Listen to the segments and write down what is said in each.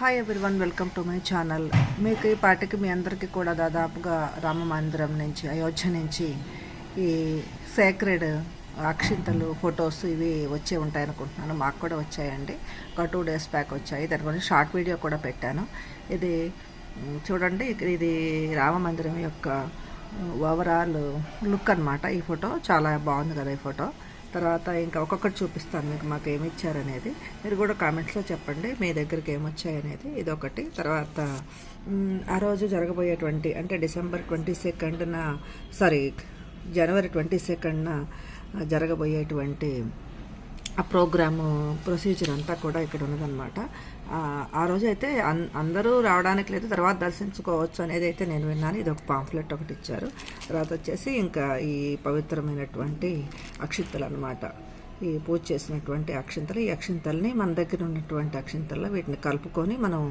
Hi everyone welcome to my channel మీకు ఈ పాటికి మీ అందరికీ కూడా దాదాపుగా రామ మందిరం నుంచి అయోధ్య నుంచి ఈ సేక్రెడ్ అక్షింతలు ఫొటోస్ ఇవి వచ్చే ఉంటాయి అనుకుంటున్నాను. మాకు కూడా వచ్చాయండి. ఒక టూ డేస్ బ్యాక్ వచ్చాయి. దాని గురించి షార్ట్ వీడియో కూడా పెట్టాను. ఇది చూడండి ఇది రామ మందిరం యొక్క ఓవరాల్ లుక్ అన్నమాట ఈ ఫోటో చాలా బాగుంది కదా ఈ ఫోటో తర్వాత ఇంకా ఒక్కొక్కటి చూపిస్తాను మీకు మాకు ఏమి ఇచ్చారనేది. మీరు కూడా కామెంట్స్లో చెప్పండి మీ దగ్గరికి ఏమొచ్చాయనేది ఇది ఒకటి తర్వాత ఆ రోజు జరగబోయేటువంటి అంటే డిసెంబర్ ట్వంటీ సెకండ్న సారీ జనవరి ట్వంటీ సెకండ్న జరగబోయేటువంటి ఆ ప్రోగ్రాము ప్రొసీజర్ అంతా కూడా ఇక్కడ ఉన్నదనమాట ఆ, రోజు అయితే అన్ అందరూ రావడానికి లేదు తర్వాత దర్శించుకోవచ్చు అనేది అయితే నేను విన్నాను. ఇది ఒక పాంఫ్లెట్ ఒకటి ఇచ్చారు. తర్వాత వచ్చేసి ఇంకా ఈ పవిత్రమైనటువంటి అక్షింతలు అనమాట ఈ పూజ చేసినటువంటి అక్షింతలు. ఈ అక్షింతల్ని మన దగ్గర ఉన్నటువంటి అక్షింతల్లో వీటిని కలుపుకొని మనం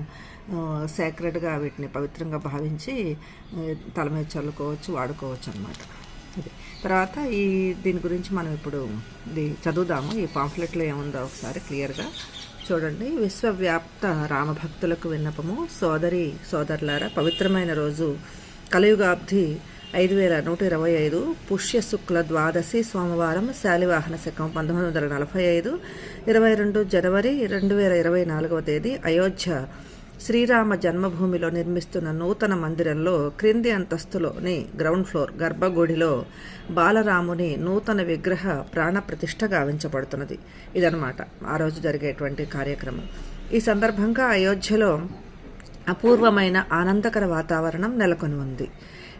సేక్రెడ్గా వీటిని పవిత్రంగా భావించి తల మీద చల్లుకోవచ్చు వాడుకోవచ్చు అనమాట అదే. తర్వాత ఈ దీని గురించి మనం ఇప్పుడు ఇది చదువుదాము. ఈ పాంఫ్లెట్లో ఏముందో ఒకసారి క్లియర్గా చూడండి. విశ్వవ్యాప్త రామభక్తులకు విన్నపము. సోదరి సోదరులారా పవిత్రమైన రోజు. కలియుగాబ్ధి ఐదు వేల నూట ఇరవై ఐదు. పుష్య శుక్ల ద్వాదశి సోమవారం శాలివాహన శకం పంతొమ్మిది వందల నలభై ఐదు. ఇరవై రెండు జనవరి రెండు వేల ఇరవై నాలుగవ తేదీ అయోధ్య. శ్రీరామ జన్మభూమిలో నిర్మిస్తున్న నూతన మందిరంలో క్రింది అంతస్తులోని గ్రౌండ్ ఫ్లోర్ గర్భగుడిలో బాలరాముని నూతన విగ్రహ ప్రాణప్రతిష్ఠ గావించబడుతున్నది. ఇదనమాట ఆ రోజు జరిగేటువంటి కార్యక్రమం. ఈ సందర్భంగా అయోధ్యలో అపూర్వమైన ఆనందకర వాతావరణం నెలకొని ఉంది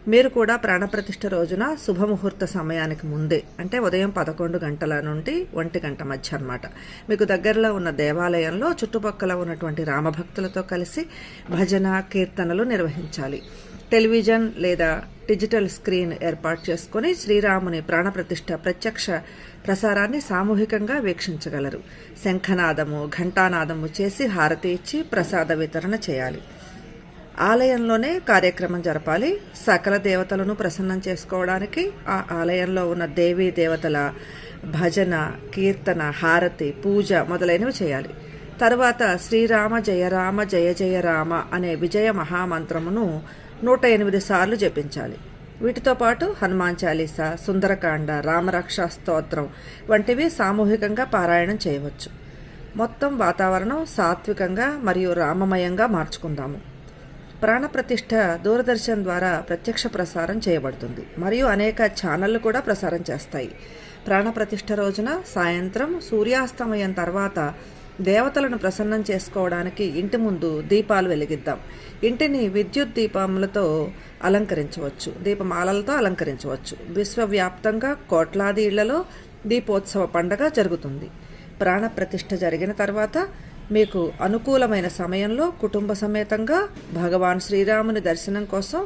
మీరు కూడా ప్రాణప్రతిష్ఠ రోజున శుభముహూర్త సమయానికి ముందే అంటే ఉదయం పదకొండు గంటల నుండి ఒంటి గంట మధ్య అన్నమాట. మీకు దగ్గరలో ఉన్న దేవాలయంలో చుట్టుపక్కల ఉన్నటువంటి రామభక్తులతో కలిసి భజన కీర్తనలు నిర్వహించాలి. టెలివిజన్ లేదా డిజిటల్ స్క్రీన్ ఏర్పాటు చేసుకుని శ్రీరాముని ప్రాణప్రతిష్ఠ ప్రత్యక్ష ప్రసారాన్ని సామూహికంగా వీక్షించగలరు. శంఖనాదము ఘంటానాదము చేసి హారతి ఇచ్చి ప్రసాద వితరణ చేయాలి. ఆలయంలోనే కార్యక్రమం జరపాలి. సకల దేవతలను ప్రసన్నం చేసుకోవడానికి ఆ ఆలయంలో ఉన్న దేవీ దేవతల భజన కీర్తన హారతి పూజ మొదలైనవి చేయాలి. తర్వాత శ్రీరామ జయ రామ జయ జయ రామ అనే విజయ మహామంత్రమును నూట ఎనిమిది సార్లు జపించాలి. వీటితో పాటు హనుమాన్ చాలీసా సుందరకాండ రామరక్ష స్తోత్రం వంటివి సామూహికంగా పారాయణం చేయవచ్చు. మొత్తం వాతావరణం సాత్వికంగా మరియు రామమయంగా మార్చుకుందాము. ప్రాణప్రతిష్ఠ దూరదర్శన్ ద్వారా ప్రత్యక్ష ప్రసారం చేయబడుతుంది. మరియు అనేక ఛానళ్ళు కూడా ప్రసారం చేస్తాయి. ప్రాణప్రతిష్ఠ రోజున సాయంత్రం సూర్యాస్తమయం తర్వాత దేవతలను ప్రసన్నం చేసుకోవడానికి ఇంటి ముందు దీపాలు వెలిగిద్దాం. ఇంటిని విద్యుత్ దీపములతో అలంకరించవచ్చు. దీపమాలలతో అలంకరించవచ్చు. విశ్వవ్యాప్తంగా కోట్లాది ఇళ్ళలో దీపోత్సవ పండగ జరుగుతుంది. ప్రాణప్రతిష్ఠ జరిగిన తర్వాత మీకు అనుకూలమైన సమయంలో కుటుంబ సమేతంగా భగవాన్ శ్రీరాముని దర్శనం కోసం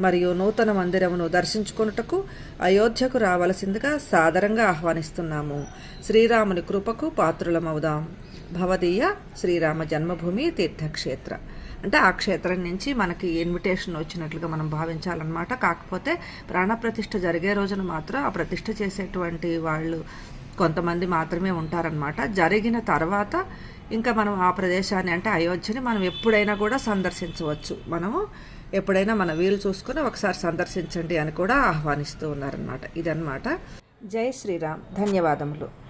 మరియు నూతన మందిరమును దర్శించుకొనుటకు అయోధ్యకు రావలసిందిగా సాదరంగా ఆహ్వానిస్తున్నాము. శ్రీరాముని కృపకు పాత్రులమవుదాం. భవదీయ శ్రీరామ జన్మభూమి తీర్థక్షేత్ర. అంటే ఆ క్షేత్రం నుంచి మనకి ఇన్విటేషన్ వచ్చినట్లుగా మనం భావించాలన్నమాట. కాకపోతే ప్రాణప్రతిష్ఠ జరిగే రోజున మాత్రం ఆ ప్రతిష్ఠ చేసేటువంటి వాళ్ళు కొంతమంది మాత్రమే ఉంటారనమాట జరిగిన తర్వాత ఇంకా మనం ఆ ప్రదేశాన్ని అంటే అయోధ్యని మనం ఎప్పుడైనా కూడా సందర్శించవచ్చు. మనము ఎప్పుడైనా మన వీలు చూసుకుని ఒకసారి సందర్శించండి అని కూడా ఆహ్వానిస్తూ ఉన్నారనమాట ఇదన్నమాట. జై శ్రీరామ్. ధన్యవాదములు.